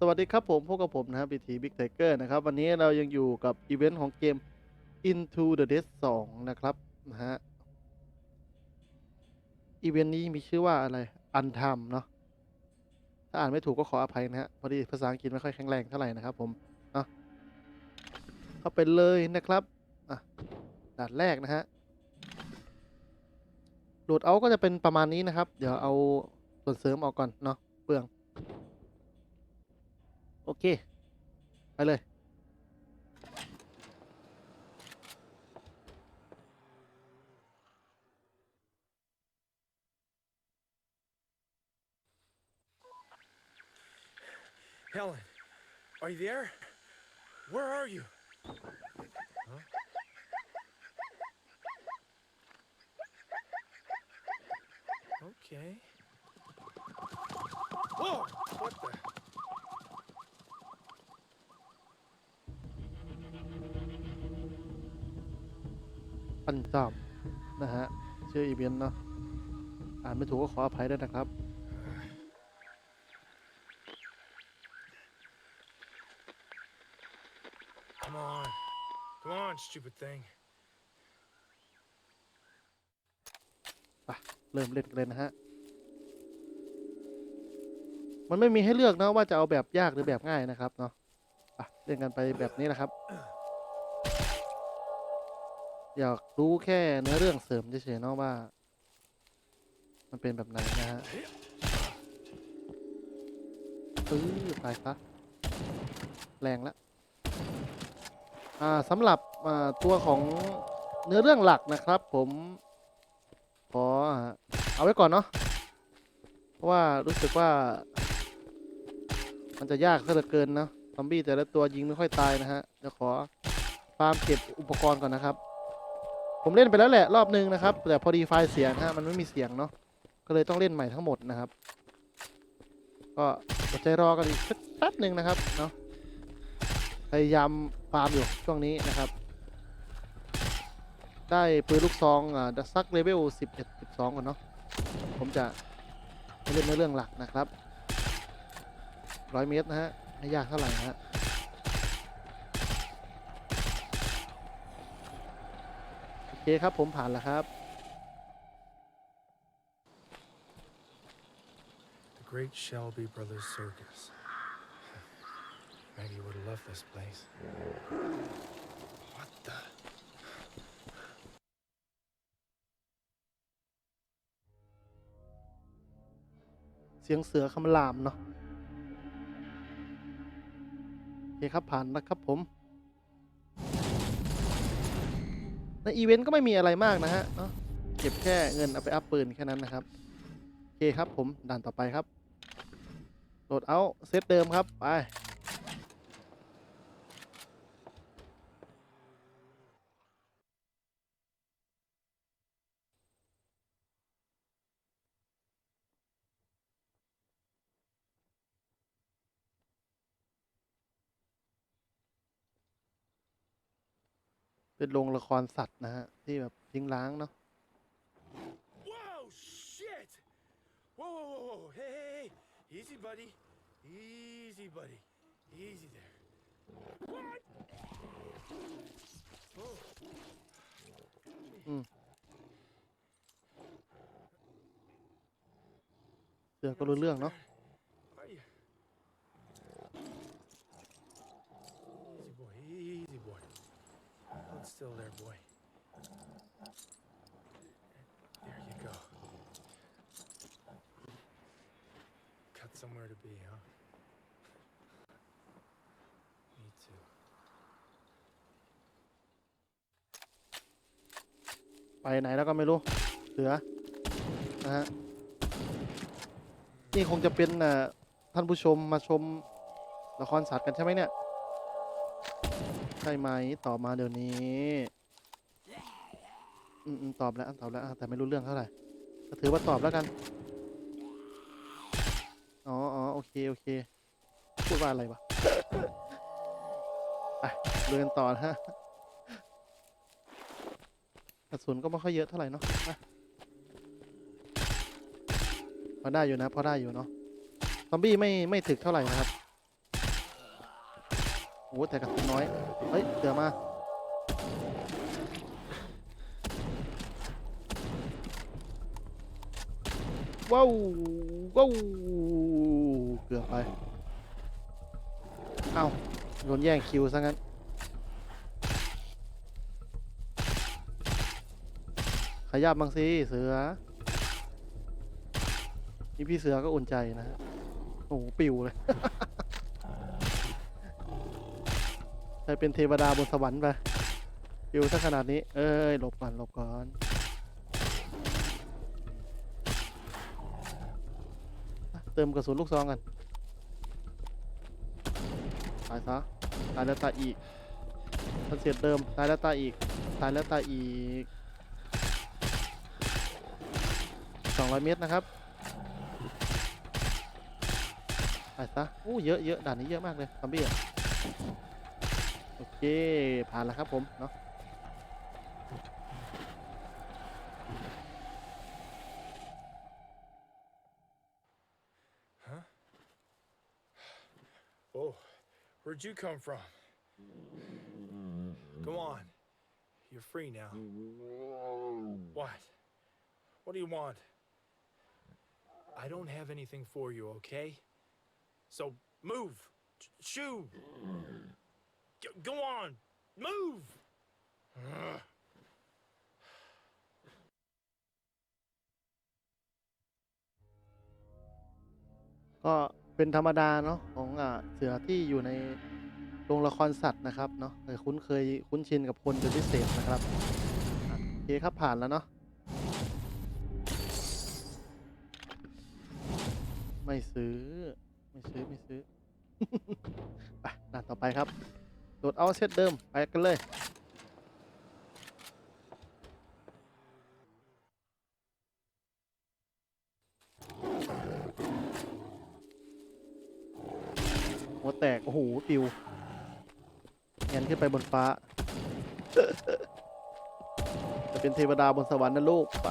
สวัสดีครับผม พบกับผมนะครับบีทีบิ๊กไทเกอร์นะครับ วันนี้เรายังอยู่กับอีเวนต์ของเกม Into the Dead 2 นะครับนะฮะอีเวนต์นี้มีชื่อว่าอะไรอันทมเนาะถ้าอ่านไม่ถูกก็ขออภัยนะฮะพอดีภาษาอังกฤษไม่ค่อยแข็งแรงเท่าไหร่นะครับผมเนาะเข้าไปเลยนะครับอะด่านแรกนะฮะโหลดเอาก็จะเป็นประมาณนี้นะครับ เดี๋ยวเอาส่วนเสริมออกก่อนเนาะเปลือง โอเค ไปเลย Helen, are you there? Where are you? Huh? Okay. Whoa! What the? ปันจอบนะฮะชื่ออีเวนต์เนาะอ่านไม่ถูกก็ขออภัยด้วยนะครับ Come on. Come on, stupid thing. ไปเริ่มเล่นกันเลยนะฮะ มันไม่มีให้เลือกนะว่าจะเอาแบบยากหรือแบบง่ายนะครับเนาะไปเล่นกันไปแบบนี้แหละครับ อยากรู้แค่เนื้อเรื่องเสริมเฉยๆเนาะว่า มันเป็นแบบไหนนะฮะปื้อตายซะแรงละอ่าสำหรับอ่าตัวของเนื้อเรื่องหลักนะครับ ผมขอเอาไว้ก่อนเนาะเพราะว่ารู้สึกว่า มันจะยากซะเหลือเกินเนาะซอมบี้แต่ละตัวยิงไม่ค่อยตายนะฮะเดี๋ยวขอฟาร์มเก็บอุปกรณ์ก่อนนะครับ ผมเล่นไปแล้วแหละรอบนึงนะครับ แต่พอดีไฟล์เสียงฮะมันไม่มีเสียงเนาะก็เลยต้องเล่นใหม่ทั้งหมดนะครับ ก็อดใจรอกันอีกสักแป๊บหนึ่งนะครับเนาะพยายามฟาร์มอยู่ช่วงนี้นะครับ ได้ปืนลูกซองอ่าดัซักเลเวล11 12ก่อนเนาะผมจะไปเล่นในเรื่องหลักนะครับร้อยเมตรนะฮะไม่ยากเท่าไหร่นะฮะ โอ เคครับผมผ่านแล้วครับ The Great Shelby Brothers Circus. Maggie would have loved this place. What the? เสียงเสือคำรามเนาะโอเคครับผ่านนะครับผม ในอีเวนต์ก็ไม่มีอะไรมากนะฮะเก็บแค่เงินเอาไปอัพปืนแค่นั้นนะครับ โอเคครับผมด่านต่อไปครับโหลดเอาเซตเดิมครับ ไป เป็นโรงละครสัตว์นะฮะ ที่แบบทิ้งร้างเนาะ Whoa, shit! Whoa, whoa, whoa, whoa. Hey, hey, hey. Easy, buddy. Easy, buddy. Easy there. What? Oh. เสือก็รู้เรื่องเนาะ Are you? Easy boy, easy boy. Hold still there, boy. There you go. Got somewhere to be, huh? Me too. ไปไหนแล้วก็ไม่รู้เสือนะฮะนี่คงจะเป็นอ่อท่านผู้ชมมาชมละครสัตว์กันใช่ไหมเนี่ย ช่ไหมตอบมาเดี๋ยวนี้ อืมตอบแล้วตอบแล้วแต่ไม่รู้เรื่องเท่าไหร่ก็ถือว่าตอบแล้วกัน อ๋ออ๋อโอเค โอเค พูดว่าอะไรวะไปเรียนต่อนะฮะกระสุนก็ไม่ค่อยเยอะเท่าไหร่เนาะพอได้อยู่นะพอได้อยู่เนาะ ซอมบี้ไม่ไม่ถึกเท่าไหร่นะครับ อ้แต่กระสุนน้อย เฮ้ยเสือมา ว้าวว้าวเกือบไป เอ้าโดนแย่งคิวซะงั้น ขยับบางสิเสือ นี่พี่เสือก็อุ่นใจนะฮะโอ้โหปิวเลย เป็นเทวดาบนสวรรค์ไปปิวซะขนาดนี้ เอ้ยหลบก่อนหลบก่อนเติมกระสุนลูกซองกันตายซะตายแล้วตายอีกทันเสียเดิมตายแล้วตายอีกตายแล้วตายอีก 200 เมตรนะครับตายซะอู้เยอะเยอะด่านนี้เยอะมากเลยซอมบี้อะ เค ผ่านแล้วครับผม เนาะ Huh? Oh, where'd you come from? Come on. You're free now. What? What do you want? I don't have anything for you, okay? So move. Sh- Shoo. G- go on. Move. Ugh. ก็เป็นธรรมดาเนาะของอ่าเสือที่อยู่ในโรงละครสัตว์นะครับเนาะเคยคุ้นเคยคุ้นชินกับคนเป็นพิเศษนะครับอะโอเคครับผ่านแล้วเนาะไม่ซื้อ ไม่ซื้อ ไม่ซื้อ ไปด่านต่อไปครับ ดดเอาเซตเดิม ไปกันเลย หัวแตก โอ้โห ปิวเงี้ยขึ้นไปบนฟ้า จะเป็นเทวดาบนสวรรค์นะลูก ไป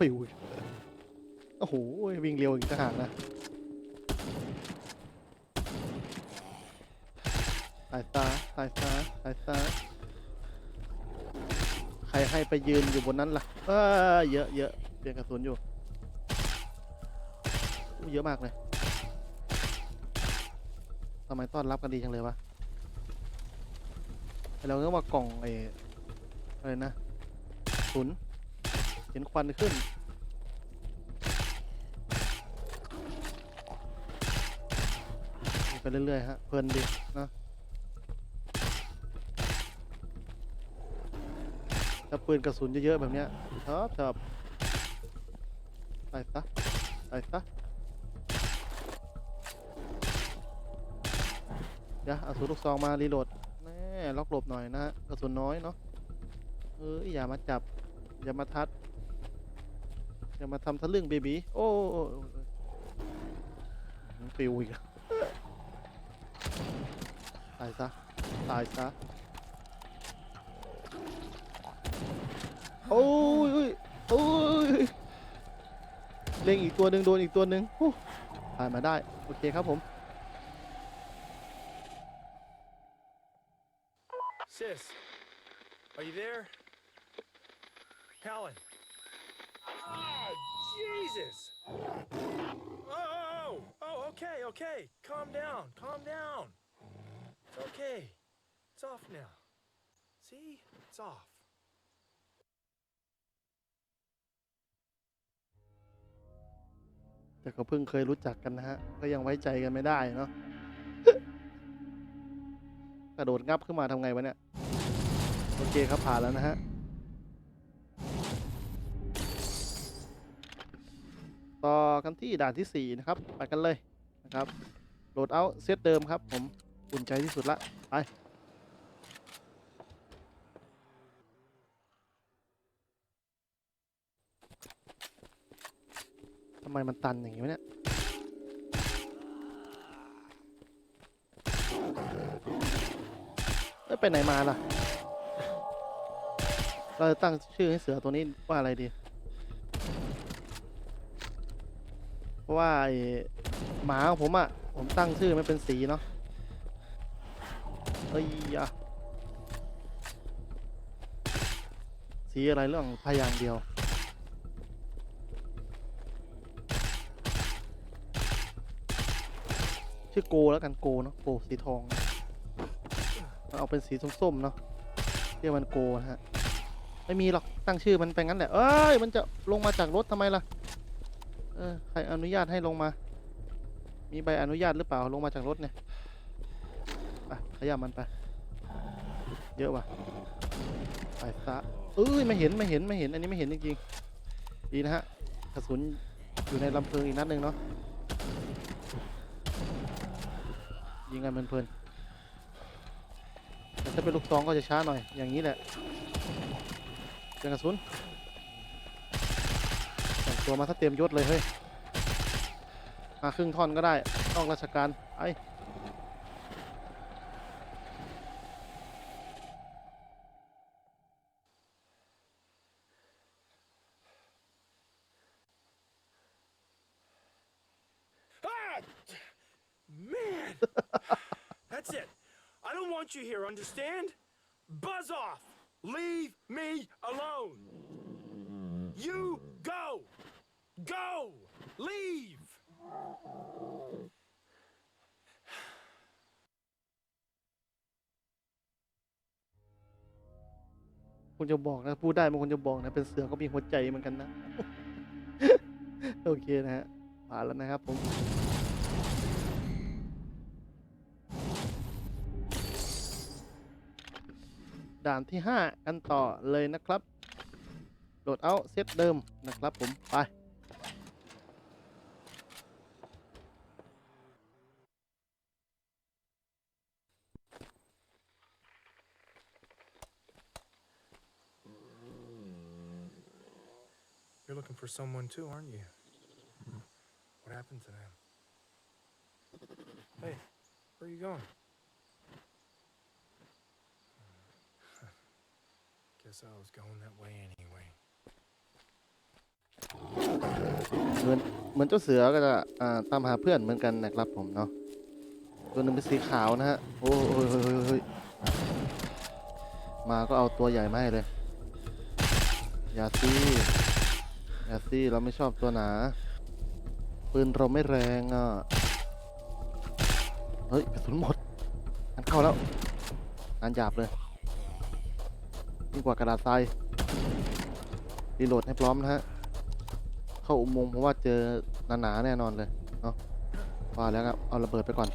ปิวอีกโอ้โห วิ่งเร็วอีกทหารนะายซาตายซาตายซาใครให้ไปยืนอยู่บนนั้นล่ะเออเยอะเยอะเปลี่ยนกระสุนอยู่ เยอะมากเลยทำไมต้อนรับกันดีจังเลยวะไอ้เราก็ว่ากล่องไอ้อะไรนะศูนย์เห็นควันขึ้น ไปเรื่อยๆฮะเพลินดีนะ ถ้าปืนกระสุนเยอะๆแบบเนี้ยชอบชอบไปซะไปซะเดี๋ยวเอาสูลูกซองมารีโหลดแน่ล็อกหลบหน่อยนะฮะกระสุนน้อยเนาะเอ้ยอย่ามาจับ อย่ามาทัด อย่ามาทำทะลึ่งเบบีโอ้ปิวอีกตายซะ ตายซะ โอ้ยโอ้ยโอ้ยเล็งอีกตัวหนึ่งโดนอีกตัวหนึ่งโอ้ผ่านมาได้ โอเคครับผม Sis, are you there? Helen. Oh, Jesus. Oh, oh, okay, okay. Calm down, calm down. It's okay. It's off now. See? It's off. แต่ก็เพิ่งเคยรู้จักกันนะฮะ ก็ยังไว้ใจกันไม่ได้เนาะกระโดดงับขึ้นมาทำไงวะเนี่ย โอเคครับผ่านแล้วนะฮะ ต่อกันที่ด่านที่ 4 นะครับ ไปกันเลยนะครับ โหลดเอาเซตเดิมครับผมอุ่นใจที่สุดละ ไปำไมมันตันอย่างนี้วะเนี่ยไปไหนมาล่ะ เราจะตั้งชื่อให้เสือตัวนี้ว่าอะไรดีผราะว่าไอหมาของผมอะผมตั้งชื่อไม่เป็นสีเนาะเอ้ยอะสีอะไรเรื่องพยางค์เดียว ชื่อโกแล้วกันโกเนาะโกสีทองมันเอาเป็นสีส้มๆเนาะเรียกมันโกนะฮะไม่มีหรอกตั้งชื่อมันไปงั้นแหละเอ้ยมันจะลงมาจากรถทำไมล่ะเออใครอนุญาตให้ลงมา มีใบอนุญาตหรือเปล่าลงมาจากรถเนี่ยไปขยับมันไป เยอะว่ะไปซะเอ้ยไม่เห็นไม่เห็นไม่เห็นอันนี้ไม่เห็นจริงๆดีนะฮะกระสุนอยู่ในลำเพลิงอีกนัดหนึ่งเนาะ ยิงกันเพลินๆแต่ถ้าเป็นลูกซองก็จะช้าหน่อย อย่างนี้แหละเจอกระสุนแต่งตัวมาถ้าเตรียมยศเลยเฮ้ยมาครึ่งท่อนก็ได้นองราชการไอ้ don't want you here, understand? Buzz off! Leave me alone! You go! Go! Leave! คุณจะบอกนะพูดได้มันคุณจะบอกนะเป็นเสือก็มีหัวใจเหมือนกันนะ โอเคนะฮะผ่านแล้วนะครับผม ด่านที่ 5 กันต่อเลยนะครับ โหลดเอาเซตเดิมนะครับผม ไป You're looking for someone too, aren't you? What happened to them? Hey, where are you going? Guess I was going that way anyway. เหมือนเหมือนเจ้าเสือก็จะอ่าตามหาเพื่อนเหมือนกันนะครับผมเนาะตัวหนึ่งเป็นสีขาวนะฮะโอ้โหเฮ้ยเฮ้ยเฮ้ยมาก็เอาตัวใหญ่มาให้เลย อย่าซี่อย่าซี่เราไม่ชอบตัวหนา ปืนเราไม่แรงอะ เฮ้ยกระสุนหมด อันเข้าแล้ว อันหยาบเลย ยิ่งกว่ากระดาษทรายรีโหลดให้พร้อมนะฮะ เข้าอุโมงค์เพราะว่าเจอหนาๆแน่นอนเลยเนาะว่าแล้วครับเอาระเบิดไปก่อน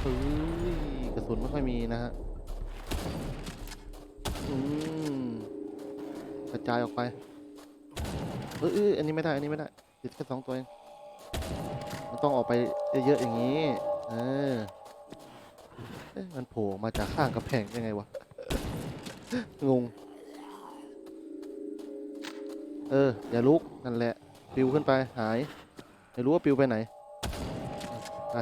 เฮ้ยกระสุนไม่ค่อยมีนะฮะอืมกระจายออกไปเอออันนี้ไม่ได้ อันนี้ไม่ได้ติดแค่สองตัวเองมันต้องออกไปเยอะๆอย่างนี้ เออมันโผล่มาจากข้างกระแพงยังไงวะ งง เออ อย่าลุก นั่นแหละ ปิวขึ้นไป หาย ไม่รู้ว่าปิวไปไหนไป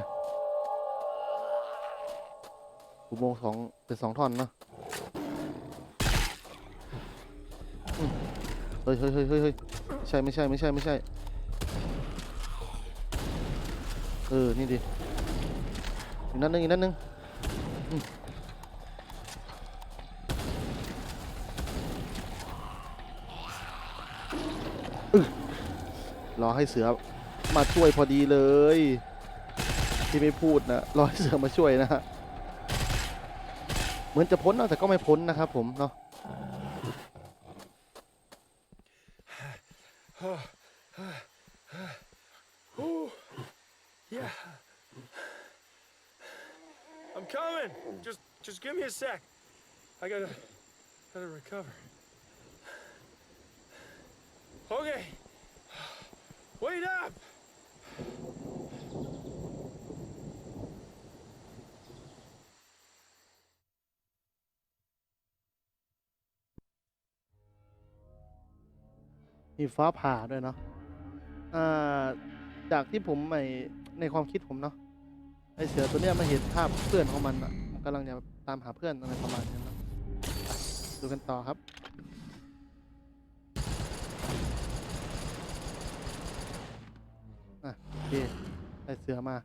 อุโมงค์สองเป็นสองท่อนเนาะเฮ้ยเฮ้ยเฮ้ยเฮ้ยใช่ไม่ใช่ไม่ใช่ไม่ใช่ เออ นี่ดิอีกนัดหนึงอีกนัดหนึงอืมอึ รอให้เสือมาช่วยพอดีเลย ที่ไม่พูดนะรอให้เสือมาช่วยนะฮะเหมือนจะพ้นนะแต่ก็ไม่พ้นนะครับผมเนาะ I'm coming. Just, just give me a sec. I gotta, gotta recover. Okay. Wait up. มีฟ้าผ่าด้วยเนาะอ่า จากที่ผมในในความคิดผมเนาะ ไอเสือตัวเนี้ยมาเห็นภาพเพื่อนของมันอะมันกำลังจะตามหาเพื่อนอะไรประมาณนี้เนะดูกันต่อครับ เคได้เสือมา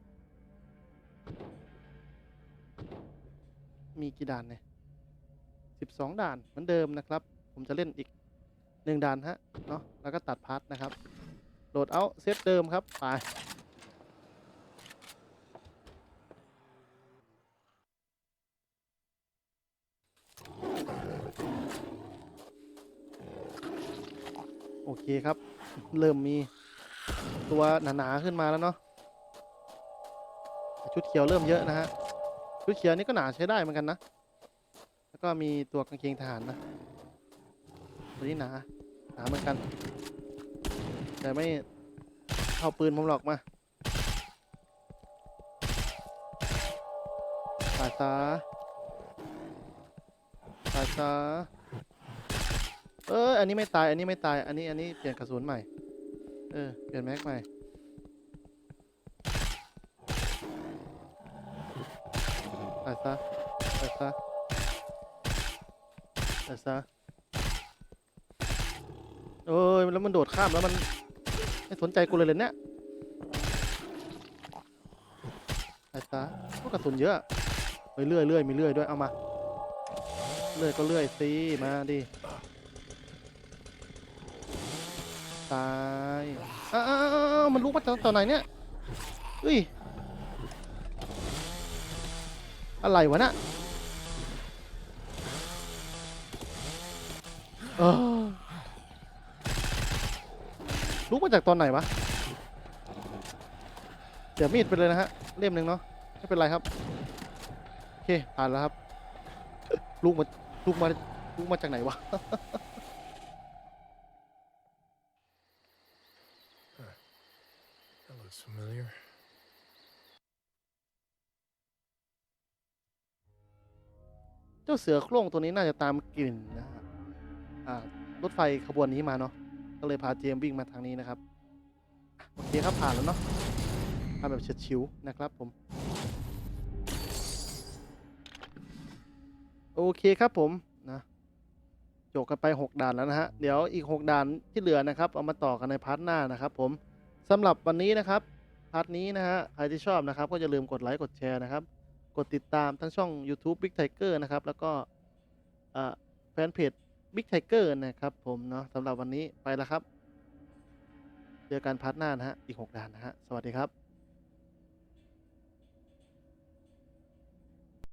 มีกี่ด่านเนี่ยสิบสองด่านเหมือนเดิมนะครับ ผมจะเล่นอีกหนึ่งด่านฮะ เนาะแล้วก็ตัดพาร์ทนะครับ โหลดเอาเซตเดิมครับ ไปโอเคครับ เริ่มมี ตัวหนาๆขึ้นมาแล้วเนาะชุดเขียวเริ่มเยอะนะฮะชุดเขียวนี่ก็หนาใช้ได้เหมือนกันนะ แล้วก็มีตัวกางเกงทหารนะ ตัวนี้หนา หนาเหมือนกัน แต่ไม่เท่าปืนผมหรอกมาตายซะตายซะเออ อันนี้ไม่ตาย อันนี้ไม่ตาย อันนี้ อันนี้เปลี่ยนกระสุนใหม่ เออ เปลี่ยนแม็กใหม่ตายซะตายซะตายซะเอ้ย แล้วมันโดดข้ามแล้วมันไม่สนใจกูเลยเลยเนี่ยตายซะพวกกระสุนเยอะเฮ้ยเลื่อยเลื่อยมีเลื่อยด้วย เอามาเลื่อยก็เลื่อยสิมาดิ ตายอ้าวมันลุกมาจากตอนไหนเนี่ยเฮ้ย อะไรวะน่ะเออลุกมาจากตอนไหนวะ เดี๋ยวมีดไปเลยนะฮะ เล่มหนึ่งเนาะ ไม่เป็นไรครับ โอเค ผ่านแล้วครับลุกมาลุกมาลุกมาจากไหนวะ จ้าเสือโคร่งตัวนี้น่าจะตามกลิ่นนะฮะรถไฟขบวนนี้มาเนาะ ก็เลยพาเจมวิ่งมาทางนี้นะครับ โอเคครับผ่านแล้วเนาะผ่านแบบเฉียดฉิวนะครับผม โอเคครับผมนะจบกันไป 6ด่านแล้วนะฮะ เดี๋ยวอีก 6ด่านที่เหลือนะครับ เอามาต่อกันในพาร์ทหน้านะครับผมสำหรับวันนี้นะครับพาร์ทนี้นะฮะ ใครที่ชอบนะครับ ก็อย่าลืมกดไลค์ กดแชร์นะครับ กดติดตามทั้งช่อง YouTube Big Tiger นะครับ แล้วก็แฟนเพจ Big Tiger นะครับผมเนาะสำหรับวันนี้ไปแล้วครับ เจอกันพาร์ทหน้านะฮะ อีก 6ด่านนะฮะ สวัสดีครับ